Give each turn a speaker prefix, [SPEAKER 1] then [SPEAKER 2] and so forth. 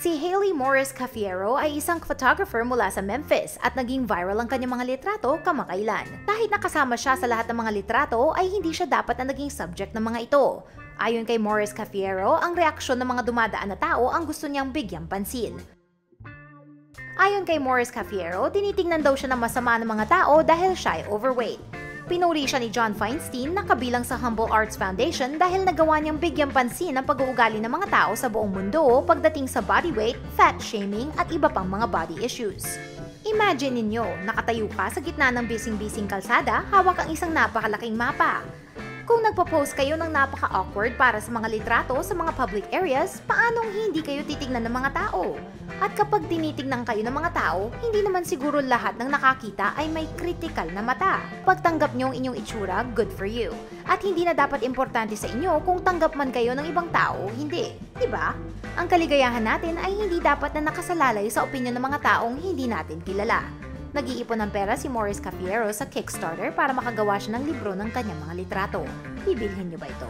[SPEAKER 1] Si Hailey Morris Cafiero ay isang photographer mula sa Memphis at naging viral ang kanyang mga litrato kamakailan. Kahit nakasama siya sa lahat ng mga litrato ay hindi siya dapat na naging subject ng mga ito. Ayon kay Morris Cafiero, ang reaksyon ng mga dumadaan na tao ang gusto niyang bigyang pansin. Ayon kay Morris Cafiero, tinitingnan daw siya ng masama ng mga tao dahil siya ay overweight. Pinuri siya ni John Feinstein na kabilang sa Humble Arts Foundation dahil nagawa niyang bigyang pansin ang pag-uugali ng mga tao sa buong mundo pagdating sa body weight, fat shaming at iba pang mga body issues. Imagine ninyo, nakatayo ka sa gitna ng bising-bising kalsada, hawak ang isang napakalaking mapa. Kung nagpo-post kayo ng napaka-awkward para sa mga litrato sa mga public areas, paanong hindi kayo titignan ng mga tao? At kapag tinitignan kayo ng mga tao, hindi naman siguro lahat ng nakakita ay may critical na mata. Pagtanggap nyo ang inyong itsura, good for you. At hindi na dapat importante sa inyo kung tanggap man kayo ng ibang tao, hindi. Di ba? Ang kaligayahan natin ay hindi dapat na nakasalalay sa opinyon ng mga taong hindi natin kilala. Nag-iipon ng pera si Morris Cafiero sa Kickstarter para makagawa siya ng libro ng kanyang mga litrato. Bibilhin niyo ba ito?